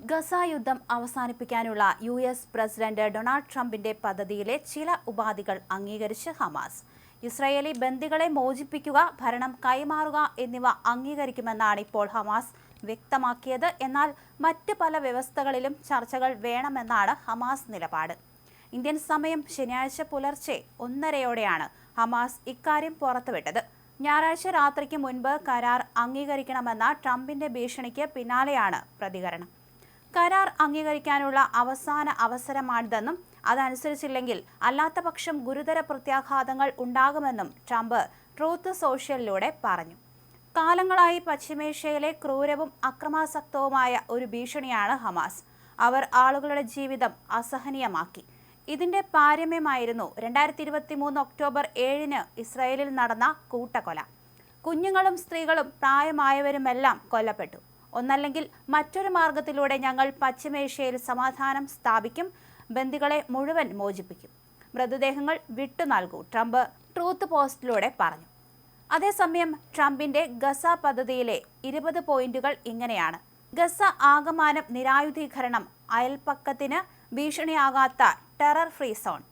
Gaza യുദ്ധം അവസാനിപ്പിക്കാനുള്ള U S president Donald ട്രംപിന്റെ പദ്ധതിയിലെ ചില ഉപാധികൾ അംഗീകരിച്ച് ഹമാസ്. ഇസ്രായേലി ബന്ദികളെ മോചിപ്പിക്കുക ഭരണം കൈമാറുക എന്നിവ അംഗീകരിക്കുമെന്നാണ് ഇപ്പോൾ ഹമാസ് വ്യക്തമാക്കിയത്. എന്നാൽ മറ്റ് പല വ്യവസ്ഥകളിലും ചർച്ചകൾ വേണമെന്നാണ് ഹമാസ് നിലപാട്. ഇന്ത്യൻ സമയം ശനിയാഴ്ച പുലർച്ചെ ഒന്നരയോടെയാണ് ഹമാസ് ഇക്കാര്യം പുറത്തുവിട്ടത്. ഞായറാഴ്ച രാത്രിക്ക് മുൻപ് കരാർ അംഗീകരിക്കണമെന്ന ട്രംപിന്റെ ഭീഷണിക്ക് പിന്നാലെയാണ് പ്രതികരണം. കരാർ അംഗീകരിക്കാനുള്ള അവസാന അവസരമാണിതെന്നും അതനുസരിച്ചില്ലെങ്കിൽ അല്ലാത്ത പക്ഷം ഗുരുതര പ്രത്യാഘാതങ്ങൾ ഉണ്ടാകുമെന്നും ട്രംപ് ട്രൂത്ത് സോഷ്യലിലൂടെ പറഞ്ഞു. കാലങ്ങളായി പശ്ചിമേഷ്യയിലെ ക്രൂരവും അക്രമാസക്തവുമായ ഒരു ഭീഷണിയാണ് ഹമാസ്. അവർ ആളുകളുടെ ജീവിതം അസഹനീയമാക്കി. ഇതിന്റെ പാരമ്യമായിരുന്നു രണ്ടായിരത്തി ഇരുപത്തി മൂന്ന് ഒക്ടോബർ ഏഴിന് ഇസ്രായേലിൽ നടന്ന കൂട്ടക്കൊല. കുഞ്ഞുങ്ങളും സ്ത്രീകളും പ്രായമായവരുമെല്ലാം കൊല്ലപ്പെട്ടു. ഒന്നല്ലെങ്കിൽ മറ്റൊരു മാർഗത്തിലൂടെ ഞങ്ങൾ പശ്ചിമേഷ്യയിൽ സമാധാനം സ്ഥാപിക്കും ബന്ദികളെ മുഴുവൻ മോചിപ്പിക്കും. മൃതദേഹങ്ങൾ വിട്ടു നൽകൂ ട്രംപ് ട്രൂത്ത് പോസ്റ്റിലൂടെ പറഞ്ഞു. അതേസമയം ട്രംപിന്റെ ഗസ പദ്ധതിയിലെ ഇരുപത് പോയിന്റുകൾ ഇങ്ങനെയാണ്. ഗസ ആകമാനം നിരായുധീകരണം അയൽപ്പക്കത്തിന് ഭീഷണിയാകാത്ത ടെറർ ഫ്രീ സോൺ.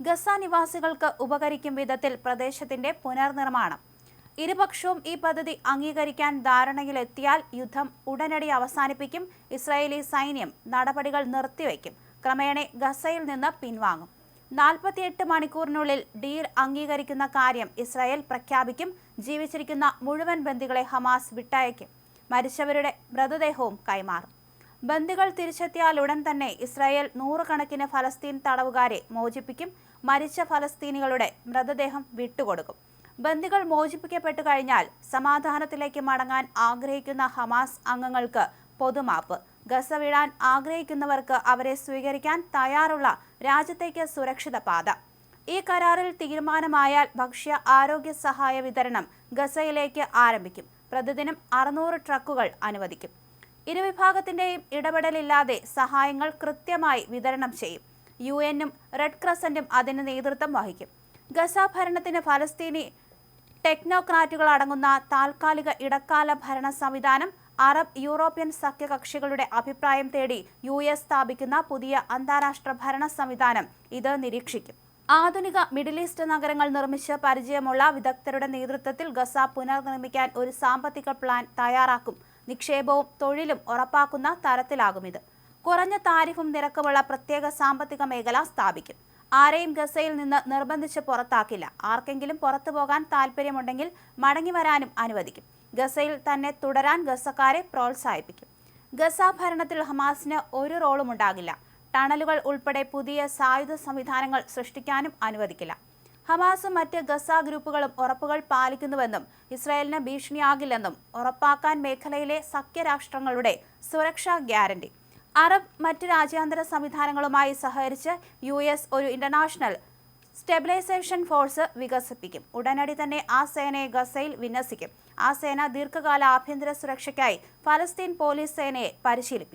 ഗസ നിവാസികൾക്ക് ഉപകരിക്കും വിധത്തിൽ പ്രദേശത്തിന്റെ പുനർനിർമ്മാണം. ഇരുപക്ഷവും ഈ പദ്ധതി അംഗീകരിക്കാൻ ധാരണയിലെത്തിയാൽ യുദ്ധം ഉടനടി അവസാനിപ്പിക്കും. ഇസ്രായേലി സൈന്യം നടപടികൾ നിർത്തിവെക്കും ക്രമേണ ഗസയിൽ നിന്ന് പിൻവാങ്ങും. നാൽപ്പത്തിയെട്ട് മണിക്കൂറിനുള്ളിൽ ഡീൽ അംഗീകരിക്കുന്ന കാര്യം ഇസ്രായേൽ പ്രഖ്യാപിക്കും. ജീവിച്ചിരിക്കുന്ന മുഴുവൻ ബന്ദികളെ ഹമാസ് വിട്ടയക്കും. മരിച്ചവരുടെ മൃതദേഹവും കൈമാറും. ബന്ദികൾ തിരിച്ചെത്തിയാൽ ഉടൻ തന്നെ ഇസ്രായേൽ നൂറുകണക്കിന് ഫലസ്തീൻ തടവുകാരെ മോചിപ്പിക്കും. മരിച്ച ഫലസ്തീനികളുടെ മൃതദേഹം വിട്ടുകൊടുക്കും. ബന്ദികൾ മോചിപ്പിക്കപ്പെട്ടു കഴിഞ്ഞാൽ സമാധാനത്തിലേക്ക് മടങ്ങാൻ ആഗ്രഹിക്കുന്ന ഹമാസ് അംഗങ്ങൾക്ക് പൊതുമാപ്പ്. ഗസ വിടാൻ ആഗ്രഹിക്കുന്നവർക്ക് അവരെ സ്വീകരിക്കാൻ തയ്യാറുള്ള രാജ്യത്തേക്ക് സുരക്ഷിത പാത. ഈ കരാറിൽ തീരുമാനമായാൽ ഭക്ഷ്യ ആരോഗ്യ സഹായ വിതരണം ഗസയിലേക്ക് ആരംഭിക്കും. പ്രതിദിനം അറുന്നൂറ് ട്രക്കുകൾ അനുവദിക്കും. ഇരുവിഭാഗത്തിന്റെയും ഇടപെടലില്ലാതെ സഹായങ്ങൾ കൃത്യമായി വിതരണം ചെയ്യും. യു എന്നും റെഡ് ക്രസന്റും അതിന് നേതൃത്വം വഹിക്കും. ഗസ ഭരണത്തിന് ഫലസ്തീനി ടെക്നോക്രാറ്റുകൾ അടങ്ങുന്ന താൽക്കാലിക ഇടക്കാല ഭരണ സംവിധാനം അറബ് യൂറോപ്യൻ സഖ്യകക്ഷികളുടെ അഭിപ്രായം തേടി യു എസ് സ്ഥാപിക്കുന്ന പുതിയ അന്താരാഷ്ട്ര ഭരണ സംവിധാനം ഇത് നിരീക്ഷിക്കും. ആധുനിക മിഡിൽ ഈസ്റ്റ് നഗരങ്ങൾ നിർമ്മിച്ച് പരിചയമുള്ള വിദഗ്ധരുടെ നേതൃത്വത്തിൽ ഗസ പുനർനിർമ്മിക്കാൻ ഒരു സാമ്പത്തിക പ്ലാൻ തയ്യാറാക്കും. നിക്ഷേപവും തൊഴിലും ഉറപ്പാക്കുന്ന തരത്തിലാകും ഇത്. കുറഞ്ഞ താരിഫും നിരക്കുമുള്ള പ്രത്യേക സാമ്പത്തിക മേഖല സ്ഥാപിക്കും. ആരെയും ഗസയിൽ നിന്ന് നിർബന്ധിച്ച് പുറത്താക്കില്ല. ആർക്കെങ്കിലും പുറത്തു പോകാൻ താല്പര്യമുണ്ടെങ്കിൽ മടങ്ങി വരാനും അനുവദിക്കും. ഗസയിൽ തന്നെ തുടരാൻ ഗസക്കാരെ പ്രോത്സാഹിപ്പിക്കും. ഗസ ഭരണത്തിൽ ഹമാസിന് ഒരു റോളും ഉണ്ടാകില്ല. ടണലുകൾ ഉൾപ്പെടെ പുതിയ സായുധ സംവിധാനങ്ങൾ സൃഷ്ടിക്കാനും അനുവദിക്കില്ല. ഹമാസും മറ്റ് ഗസ ഗ്രൂപ്പുകളും ഉറപ്പുകൾ പാലിക്കുന്നുവെന്നും ഇസ്രായേലിന് ഭീഷണിയാകില്ലെന്നും ഉറപ്പാക്കാൻ മേഖലയിലെ സഖ്യരാഷ്ട്രങ്ങളുടെ സുരക്ഷാ ഗ്യാരണ്ടി. അറബ് മറ്റ് രാജ്യാന്തര സംവിധാനങ്ങളുമായി സഹകരിച്ച് യു എസ് ഒരു ഇന്റർനാഷണൽ സ്റ്റെബിലൈസേഷൻ ഫോഴ്സ് വികസിപ്പിക്കും. ഉടനടി തന്നെ ആ സേനയെ ഗസയിൽ വിന്യസിക്കും. ആ സേന ദീർഘകാല ആഭ്യന്തര സുരക്ഷയ്ക്കായി ഫലസ്തീൻ പോലീസ് സേനയെ പരിശീലിപ്പിക്കും.